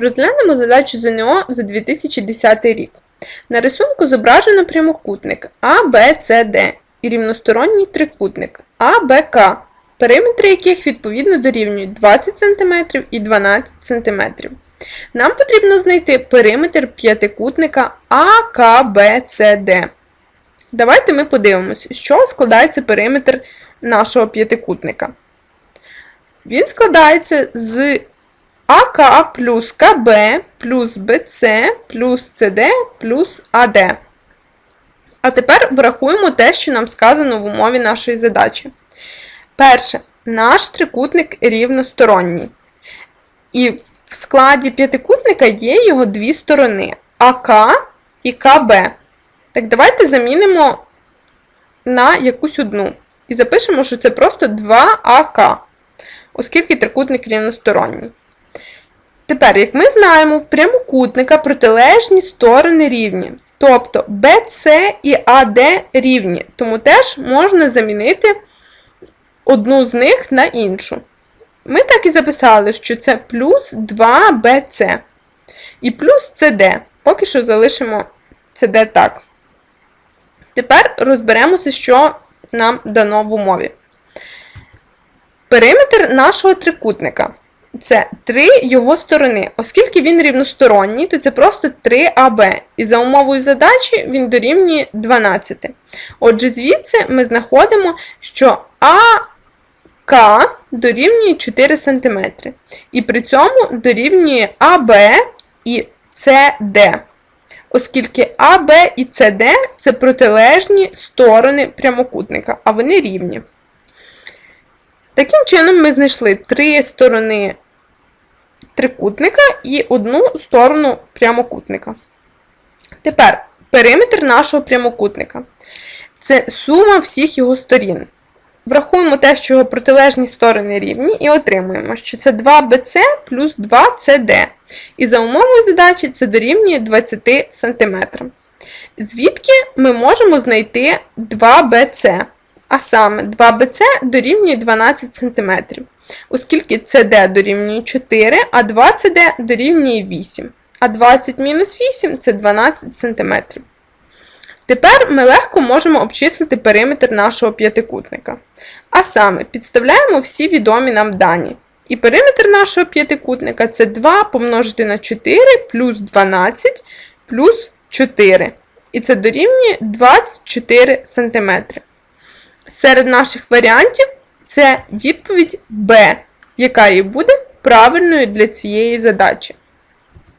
Розглянемо задачу ЗНО за 2010 рік. На рисунку зображено прямокутник ABCD і рівносторонній трикутник ABK, периметри яких відповідно дорівнюють 20 см і 12 см. Нам потрібно знайти периметр п'ятикутника AKBCD. Давайте ми подивимось, з чого складається периметр нашого п'ятикутника. Він складається з АК плюс КБ плюс БЦ плюс СД плюс АД. А тепер врахуємо те, що нам сказано в умові нашої задачі. Перше, наш трикутник рівносторонній. І в складі п'ятикутника є його дві сторони АК і КБ. Так, давайте замінимо на якусь одну. І запишемо, що це просто 2АК, оскільки трикутник рівносторонній. Тепер, як ми знаємо, в прямокутника протилежні сторони рівні. Тобто BC і AD рівні, тому теж можна замінити одну з них на іншу. Ми так і записали, що це плюс 2BC і плюс CD. Поки що залишимо CD так. Tепер розберемося, що нам дано в умові. Периметр нашого трикутника це 3 його сторони. Оскільки він рівносторонній, то це просто 3АБ. І за умовою задачі він дорівнює 12. Отже, звідси ми знаходимо, що АК дорівнює 4 см. І при цьому дорівнює АБ і СД. Оскільки АБ і СД це протилежні сторони прямокутника, а вони рівні. Таким чином, ми знайшли три сторони трикутника і одну сторону прямокутника. Тепер периметр нашого прямокутника. Це сума всіх його сторін. Врахуємо те, що його протилежні сторони рівні, і отримуємо, що це 2BC плюс 2CD. І за умовою задачі це дорівнює 20 см. Звідки ми можемо знайти 2BC? А саме 2BC дорівнює 12 см, оскільки CD дорівнює 4, а 2CD дорівнює 8. А 20 мінус 8 це 12 см. Тепер ми легко можемо обчислити периметр нашого п'ятикутника. А саме, підставляємо всі відомі нам дані. І периметр нашого п'ятикутника це 2 помножити на 4 плюс 12 плюс 4. І це дорівнює 24 см. Серед наших варіантів це відповідь Б, яка і буде правильною для цієї задачі.